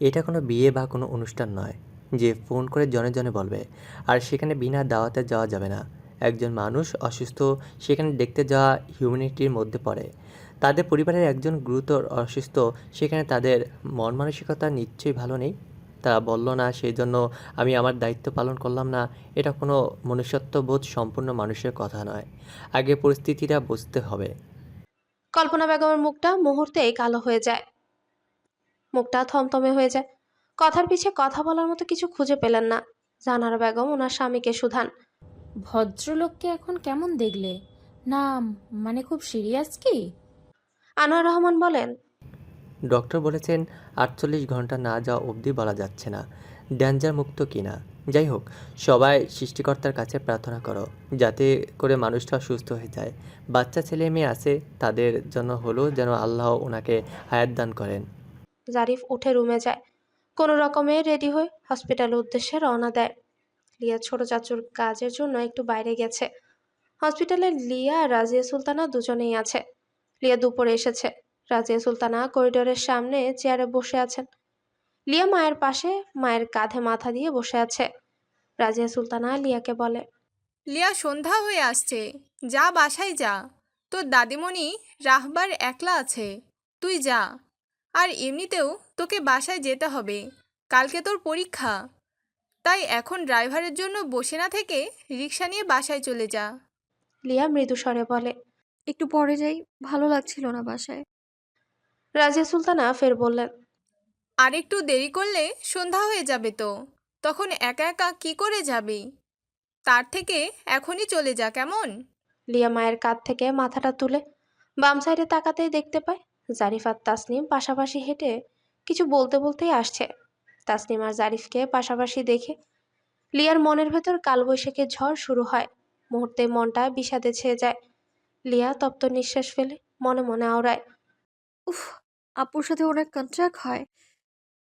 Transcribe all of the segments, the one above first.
এটা কোনো বিয়ে বা কোনো অনুষ্ঠান নয়, যে ফোন করে জনে জনে বলবে, আর সেখানে বিনা দাওয়াতে যাওয়া যাবে না। একজন মানুষ অসুস্থ, সেখানে দেখতে যাওয়া হিউম্যানিটির মধ্যে পড়ে। তাদের পরিবারের একজন গুরুতর অসুস্থ, সেখানে তাদের মন মানসিকতা নিশ্চয়ই ভালো নেই। তারা বলল, না সেই জন্য আমি আমার দায়িত্ব পালন করলাম না। এটা কোনো মনুষ্যত্ববোধ সম্পূর্ণ মানুষের কথা নয়। আগে পরিস্থিতিটা বুঝতে হবে। কল্পনা বেগমের মুখটা মুহূর্তেই কালো হয়ে যায়। মুখটা থমথমে হয়ে যায়। কথার পিছে কথা বলার মতো কিছু খুঁজে পেলেন না। জানার বেগম ওনার স্বামীকে শুধান। ভদ্রলোককে এখন কেমন দেখলে? না মানে খুব সিরিয়াস কি? আনোয়ার রহমান বলেন ডক্টর বলেছেন আটচল্লিশ ঘণ্টা না যাওয়া অবধি বলা যাচ্ছে না। ড্যাঞ্জার মুক্ত কিনা যাই হোক সবাই সৃষ্টিকর্তার কাছে প্রার্থনা করো যাতে করে মানুষটা সুস্থ হয়ে যায়। বাচ্চা ছেলে মেয়ে আছে তাদের জন্য হলো যেন আল্লাহ ওনাকে হায়াত দান করেন। জারিফ উঠে রুমে যায়। কোনো রকমে রেডি হয়ে হসপিটালের উদ্দেশ্যে রওনা দেয়। লিয়া ছোট চাচুর কাজের জন্য একটু বাইরে গেছে। হসপিটালে লিয়া আর রাজিয়া সুলতানা দুজনেই আছে। লিয়া দুপুরে এসেছে। রাজিয়া সুলতানা করিডোরের সামনে চেয়ারে বসে আছেন। লিয়া মায়ের পাশে মায়ের কাঁধে মাথা দিয়ে বসে আছে। রাজিয়া সুলতানা লিয়াকে বলে, লিয়া, সন্ধ্যা হয়ে আসছে। যা, বাসায় যা। তোর দাদিমণি রাহবার একলা আছে। তুই যা। আর এমনিতেও তোকে বাসায় যেতে হবে। কালকে তোর পরীক্ষা। তাই এখন ড্রাইভারের জন্য বসে না থেকে রিক্সা নিয়ে বাসায় চলে যা। লিয়া মৃদু স্বরে বলে একটু পরে যাই ভালো লাগছিল না বাসায়। রাজিয়া সুলতানা ফের বললেন আর একটু দেরি করলে সন্ধ্যা হয়ে যাবে তো। তখন একা একা কি করে যাবি? তার থেকে এখনই চলে যা কেমন? লিয়া মায়ের কাঁধ থেকে মাথাটা তুলে বাম সাইডে তাকাতেই দেখতে পায় জারিফ আর তাসনিম পাশাপাশি হেঁটে কিছু বলতে বলতেই আসছে। তাসনিম আর জারিফকে পাশাপাশি দেখে লিয়ার মনের ভেতর কালবৈশাখী ঝড় শুরু হয়। মুহূর্তে মনটা বিষাদে ছেয়ে যায়। লিয়া তপ্ত নিঃশ্বাস ফেলে মনে মনে আওড়ায় উফ আপুর সাথে ওনার কন্ট্রাক্ট হয়।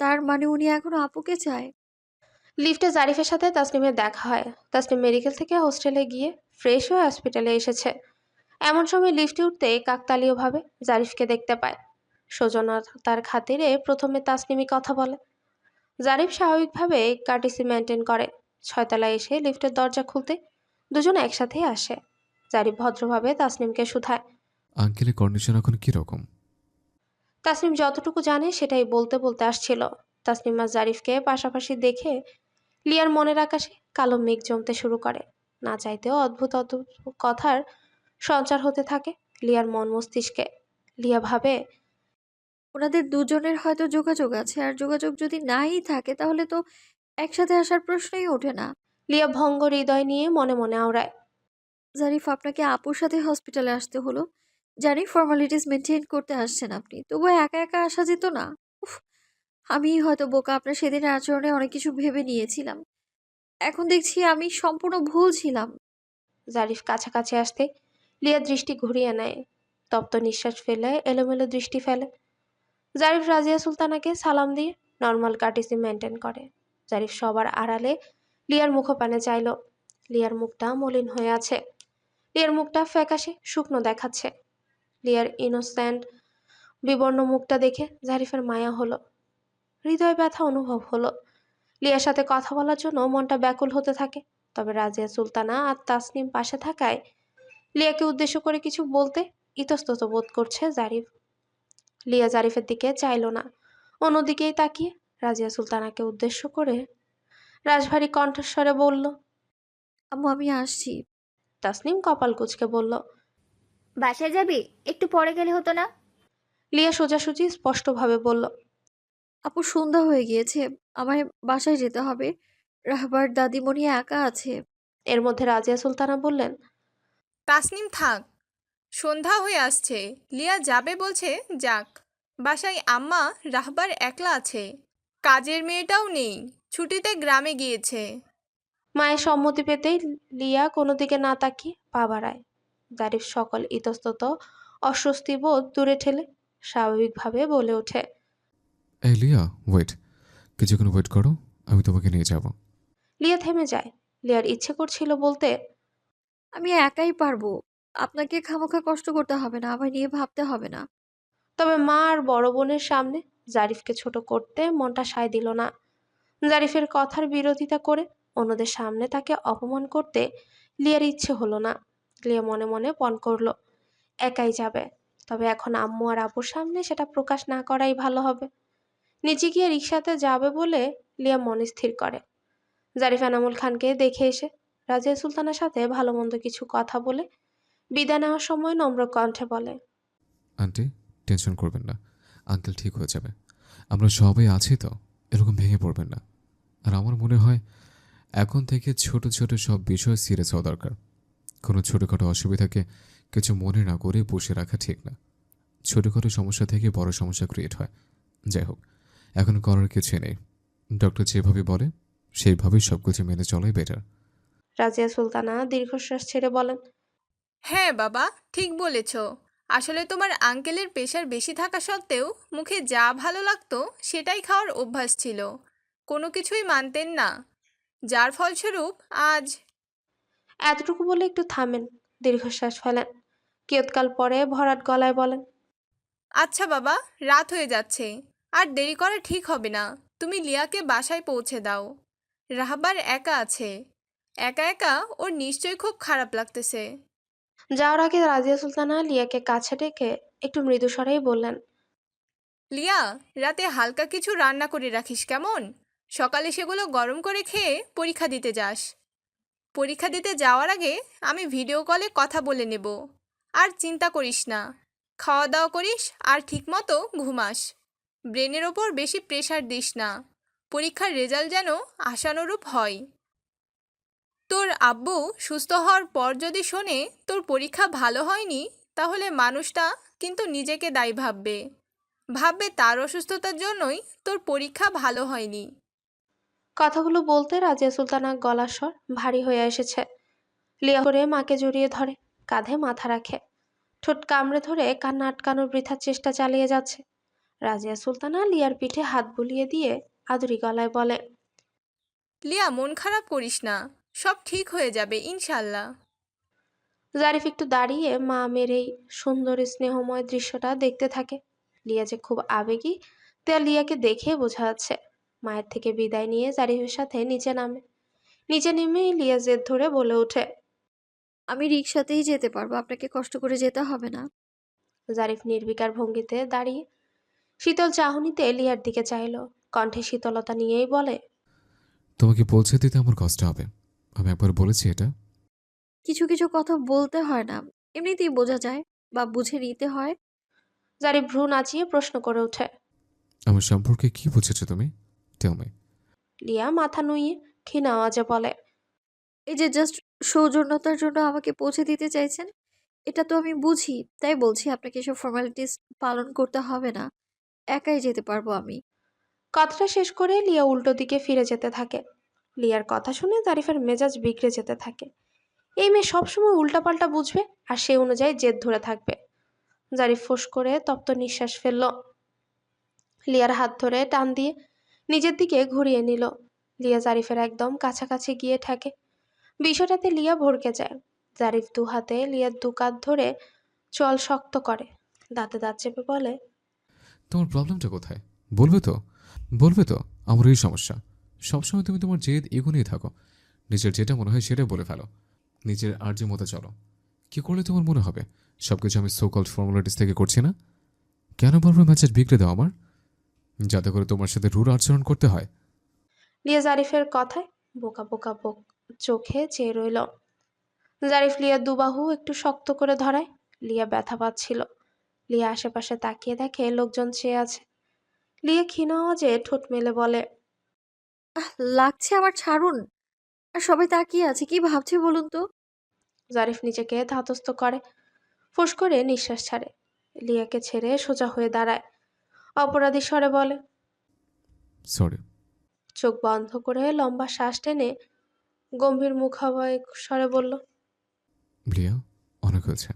তার মানে উনি এখন আপুকে চায়? লিফটে জারিফের সাথে তাসনিমের দেখা হয়। তাসনিম মেডিকেল থেকে হোস্টেলে গিয়ে ফ্রেশ হয়ে হসপিটালে এসেছে। এমন সময় লিফটে উঠতে কাকতালীয়ভাবে জারিফকে দেখতে পায়। সৌজন্যতার খাতিরে প্রথমে তাসনিমই কথা বলে। জারিফ স্বাভাবিকভাবে কার্টিসি মেনটেন করে। ছয়তলায় এসে লিফটের দরজা খুলতে দুজন একসাথেই আসে। জারিফ ভদ্রভাবে তাসনিমকে শুধায়। আঙ্কেলের কন্ডিশন এখন কীরকম? তাসনিম যতটুকু জানে সেটাই বলতে বলতে আসছিল। তাসনিম আর জারিফকে পাশাপাশি দেখে লিয়ার মনের আকাশে কালো মেঘ জমতে শুরু করে। না চাইতেও অদ্ভুত অদ্ভুত কথার সঞ্চার হতে থাকে। লিয়ার মন মস্তিষ্কে। লিয়া ভাবে ওনাদের দুজনের হয়তো যোগাযোগ আছে আর যোগাযোগ যদি নাই থাকে তাহলে তো একসাথে আসার প্রশ্নই ওঠে না। লিয়া ভঙ্গ হৃদয় নিয়ে মনে মনে আওড়ায়। জারিফ আপনাকে আপুর সাথে হসপিটালে আসতে হলো। জানি ফর্মালিটিস মেনটেন করতে আসছেন আপনি। তবুও একা একা আসা যেত না। উফ আমি হয়তো বোকা আপনার সেদিনের আচরণে অনেক কিছু ভেবে নিয়েছিলাম। এখন দেখছি আমি সম্পূর্ণ ভুল ছিলাম। জারিফ কাছাকাছি আসতে লিয়া দৃষ্টি ঘুরিয়ে নেয়। তপ্ত নিঃশ্বাস ফেলে, এলোমেলো দৃষ্টি ফেলে। জারিফ রাজিয়া সুলতানাকে সালাম দিয়ে নর্মাল কার্টিসি মেনটেন করে। জারিফ সবার আড়ালে লিয়ার মুখপানে চাইল, লিয়ার মুখটা মলিন হয়ে আছে। লিয়ার মুখটা ফ্যাকাশে শুকনো দেখাচ্ছে। লিয়ার ইনোসেন্ট, বিবর্ণ মুখটা দেখে জারিফের মায়া হলো। হৃদয় ব্যথা অনুভব হলো। লিয়ার সাথে কথা বলার জন্য মনটা ব্যাকুল হতে থাকে। তবে রাজিয়া সুলতানা আর তাসনিম পাশে থাকায় লিয়াকে উদ্দেশ্য করে কিছু বলতে ইতস্তত বোধ করছে জারিফ। লিয়া জারিফের দিকে চাইল না। অন্যদিকেই তাকিয়ে রাজিয়া সুলতানাকে উদ্দেশ্য করে রাজভারী কণ্ঠস্বরে বলল আম্মু আমি আসছি। তাসনিম কপাল কুচকে বলল বাসায় যাবি? একটু পরে গেলে হতো না? লিয়া সোজাসুজি স্পষ্টভাবে বলল আপু সন্ধ্যা হয়ে গিয়েছে। আমায় বাসায় যেতে হবে। রাহবার দাদিমণি একা আছে। এর মধ্যে রাজিয়া সুলতানা বললেন তাসনিম থাক। সন্ধ্যা হয়ে আসছে। লিয়া যাবে বলছে যাক। বাসায় আম্মা রাহবার একলা আছে। কাজের মেয়েটাও নেই। ছুটিতে গ্রামে গিয়েছে। মায়ের সম্মতি পেতেই লিয়া কোনো দিকে না তাকিয়ে পা বাড়ায় জারিফ সকল ইতস্তত অস্বস্তি বোধ দূরে ঠেলে স্বাভাবিকভাবে বলে ওঠে। এই লিয়া ওয়েট কিছুক্ষণ ওয়েট করো আমি তোমাকে নিয়ে যাব। লিয়া থেমে যায়। লিয়ার ইচ্ছে করছিল বলতে আমি একাই পারব। আপনাকে খামোখা কষ্ট করতে হবে না, আমায় নিয়ে ভাবতে হবে না। তবে মা আর বড় বোনের সামনে জারিফকে ছোট করতে মনটা সায় দিল না। জারিফের কথার বিরোধিতা করে অন্যদের সামনে তাকে অপমান করতে লিয়ার ইচ্ছে হলো না। লিয়া মনে মনে পণ করল, একাই যাবে। তবে এখন আম্মু আর আব্বুর সামনে সেটা প্রকাশ না করাই ভালো হবে। নিচে গিয়ে রিক্সাতে যাবে বলে লিয়া মন স্থির করে। জারিফ এনামুল খানকে দেখে এসে রাজিয়া সুলতানের সাথে ভালো মন্দ কিছু কথা বলে বিদায় নেওয়ার সময় নম্র কণ্ঠে বলে, আন্টি, টেনশন করবেন না। আঙ্কেল ঠিক হয়ে যাবে। আমরা সবাই আছি তো, এরকম ভেঙে পড়বেন না। আর আমার মনে হয় এখন থেকে ছোট ছোট সব বিষয় সিরিয়াস হওয়া দরকার। কোনো ছোটোখাটো অসুবিধাকে কিছু মনে না করে বসে রাখা ঠিক না। ছোটোখাটো সমস্যা থেকে বড় সমস্যা ক্রিয়েট হয়। যাই হোক, এখন করার কিছু নেই। ডক্টর যেভাবে বলে, সেইভাবেই সব কিছু মেনে চলাই বেটার রাজিয়া সুলতানা দীর্ঘশ্বাস ছেড়ে বলেন হ্যাঁ বাবা ঠিক বলেছ। আসলে তোমার আঙ্কেলের প্রেশার বেশি থাকা সত্ত্বেও মুখে যা ভালো লাগতো সেটাই খাওয়ার অভ্যাস ছিল। কোনো কিছুই মানতেন না। যার ফলস্বরূপ আজ এতটুকু বলে একটু থামেন দীর্ঘশ্বাস ফেলেন। কিয়ৎকাল পরে ভরাট গলায় বলেন আচ্ছা বাবা রাত হয়ে যাচ্ছে। আর দেরি করা ঠিক হবে না। তুমি লিয়াকে বাসায় পৌঁছে দাও। রাহাবার একা আছে। একা একা ওর নিশ্চয়ই খুব খারাপ লাগতেছে। যাওয়ার আগে রাজিয়া সুলতানা লিয়াকে কাছে ডেকে একটু মৃদু স্বরেই বললেন লিয়া রাতে হালকা কিছু রান্না করে রাখিস কেমন? সকালে সেগুলো গরম করে খেয়ে পরীক্ষা দিতে যাস। পরীক্ষা দিতে যাওয়ার আগে আমি ভিডিও কলে কথা বলে নেব। আর চিন্তা করিস না। খাওয়া দাওয়া করিস আর ঠিকমতো ঘুমাস। ব্রেনের ওপর বেশি প্রেশার দিস না। পরীক্ষার রেজাল্ট যেন আশানুরূপ হয়। তোর আব্বু সুস্থ হওয়ার পর যদি শোনে তোর পরীক্ষা ভালো হয়নি তাহলে মানুষটা কিন্তু নিজেকে দায়ী ভাববে। ভাববে তার অসুস্থতার জন্যই তোর পরীক্ষা ভালো হয়নি। কথাগুলো বলতে রাজিয়া সুলতানা গলার স্বর ভারী হয়ে এসেছে। লিয়া করে মাকে জড়িয়ে ধরে কাঁধে মাথা রাখে। ঠোঁট কামড়ে ধরে কান্না আটকানোর বৃথার চেষ্টা চালিয়ে যাচ্ছে। রাজিয়া সুলতানা লিয়ার পিঠে হাত বুলিয়ে দিয়ে আদুরি গলায় বলে লিয়া মন খারাপ করিস না। সব ঠিক হয়ে যাবে ইনশাল্লাহ। জারিফ একটু দাঁড়িয়ে মা মেয়ের এই সুন্দর স্নেহময় দৃশ্যটা দেখতে থাকে। লিয়া যে খুব আবেগী তা লিয়াকে দেখে বোঝা যাচ্ছে। মায়ের থেকে বিদায় নিয়ে জারিফের সাথে নিচে নামে। নিচে নেমেই লিয়া জেদ ধরে বলে ওঠে আমি রিক্সাতেই যেতে পারব আপনাকে কষ্ট করে যেতে হবে না। জারিফ নির্বিকার ভঙ্গিতে দাঁড়িয়ে শীতল চাহনিতে লিয়ার দিকে চাইল। কণ্ঠে শীতলতা নিয়েই বলে তোমাকে পৌঁছে দিতে আমার কষ্ট হবে। আমি একবার বলেছি এটা। কিছু কিছু কথা বলতে হয় না। এমনিতেই বোঝা যায় বা বুঝে নিতে হয়। জারিফ ভ্রু নাচিয়ে প্রশ্ন করে ওঠে। আমার সম্পর্কে কি বুঝেছ তুমি? টেলমি লিয়া মাথা নুইয়ে ক্ষীণ আওয়াজে বলে এই যে জাস্ট সৌজন্যতার জন্য আমাকে পৌঁছে দিতে চাইছেন এটা তো আমি বুঝি তাই বলছি আপনাকে এসব ফর্মালিটিস পালন করতে হবে না। একাই যেতে পারব আমি। কথাটা শেষ করে লিয়া উল্টো দিকে ফিরে যেতে থাকে। লিয়ার কথা শুনে জারিফের মেজাজ বিগড়ে যেতে থাকে। এই মেয়ে সবসময় উল্টাপাল্টা বুঝবে আর সে অনুযায়ী জেদ ধরে থাকবে। জারিফ ফোঁস করে তপ্ত নিঃশ্বাস ফেলল। লিয়ার হাত ধরে টান দিয়ে নিজের দিকে ঘুরিয়ে নিল। লিয়া জারিফের একদম কাছাকাছি গিয়ে ঠেকে। বিষয়টাতে লিয়া ভরকে যায়। জারিফ দু হাতে লিয়ার দু কাত ধরে চল শক্ত করে। দাঁতে দাঁত চেপে বলে, তোমার প্রবলেমটা কোথায়? বলবে তো? বলবে তো? আমার এই সমস্যা। সবসময় তুমি তোমার জেদ এগুনেই থাকো। নিজের যেটা মনে হয় সেটা বলে ফেলো। নিজের আর্যের মতো চলো। কি করলে তোমার মনে হবে? সব কিছু আমি সো কল্ড ফর্মালিটিস থেকে করছি না? কেন বারবার ম্যাচের বিগড়ে দাও আমার? যাতে করে তোমার সাথে রুড় আচরণ করতে হয়। লিয়া জারিফের কথায় বোকা বোকা বোক চোখে চেয়ে রইল। জারিফ লিয়ার দুবাহু একটু শক্ত করে ধরায়। লিয়া ব্যথা পাচ্ছিল। লিয়া আশেপাশে তাকিয়ে দেখে লোকজন চেয়ে আছে। লিয়া ক্ষীণ যে ঠোঁট মেলে বলে আহ, লাগছে আমার ছাড়ুন। আর সবাই তাকিয়ে আছে কি ভাবছে বলুন তো? জারিফ নিজেকে ধাতস্থ করে ফুস করে নিঃশ্বাস ছাড়ে। লিয়াকে ছেড়ে সোজা হয়ে দাঁড়ায়। অপরাধী স্বরে বলে সরি চোখ বন্ধ করে লম্বা শ্বাস টেনে গম্ভীর মুখাবয় স্বরে বলল ব্রিয়া অনেক হয়েছে।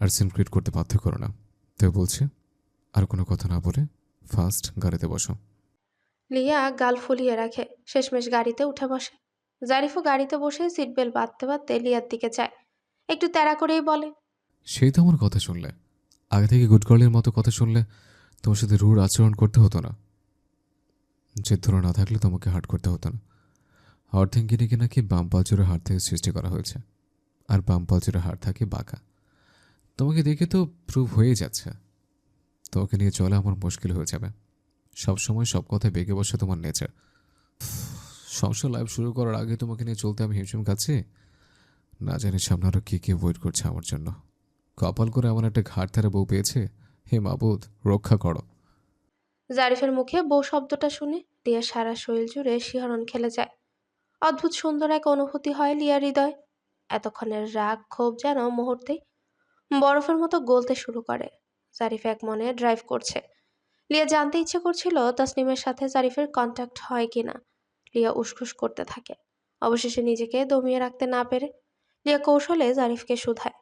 আর সিন ক্রিয়েট করতে বাধ্য করো না। তাই বলছি আর কোনো কথা না বলে ফার্স্ট গাড়িতে বসো। লিয়া গাল ফুলিয়ে রাখে। শেষমেশ গাড়িতে উঠে বসে। জারিফও গাড়িতে বসে সিট বেল্ট বাঁধতে বাঁধতে লিয়ার দিকে চায় একটু তেরা করেই বলে সেই তো আমার কথা শুনলে। আগে থেকে গুড গার্লের মতো কথা শুনলে তোমার সাথে রুড় আচরণ করতে হতো না। ধরে না থাকলে তোমাকে হার্ট করতে হতো না। অর্থেঙ্গিনীকে নাকি বাম পালচুরের হাড় থেকে সৃষ্টি করা হয়েছে। আর বাম পালচুরের হাড় থাকে বাঁকা। তোমাকে দেখে তো প্রুভ হয়ে যাচ্ছে। তোমাকে নিয়ে চলা আমার মুশকিল হয়ে যাবে। সব সময় সব কথায় বেগে বসে তোমার নেচার। সংসার লাইফ শুরু করার আগে তোমাকে নিয়ে চলতে আমি হিমশিম খাচ্ছি? না জানি সামনে আরও কী কী ওয়েট করছে আমার জন্য। কপাল করে আমার একটা ঘাট ধারে বউ পেয়েছে? হে মাবুদ, রক্ষা করো। জারিফের মুখে বউ শব্দটা শুনে লিয়ার সারা শরীর জুড়ে শিহরণ খেলে যায়। অদ্ভুত সুন্দর এক অনুভূতি হয় লিয়ার হৃদয়। এতক্ষণের রাগ, ক্ষোভ যেন মুহূর্তেই বরফের মতো গলতে শুরু করে। জারিফ এক মনে ড্রাইভ করছে। লিয়া জানতে ইচ্ছে করছিল তাসনিমের সাথে জারিফের কন্ট্যাক্ট হয় কিনা। লিয়া উসখুস করতে থাকে। অবশেষে নিজেকে দমিয়ে রাখতে না পেরে লিয়া কৌশলে জারিফকে শুধায়।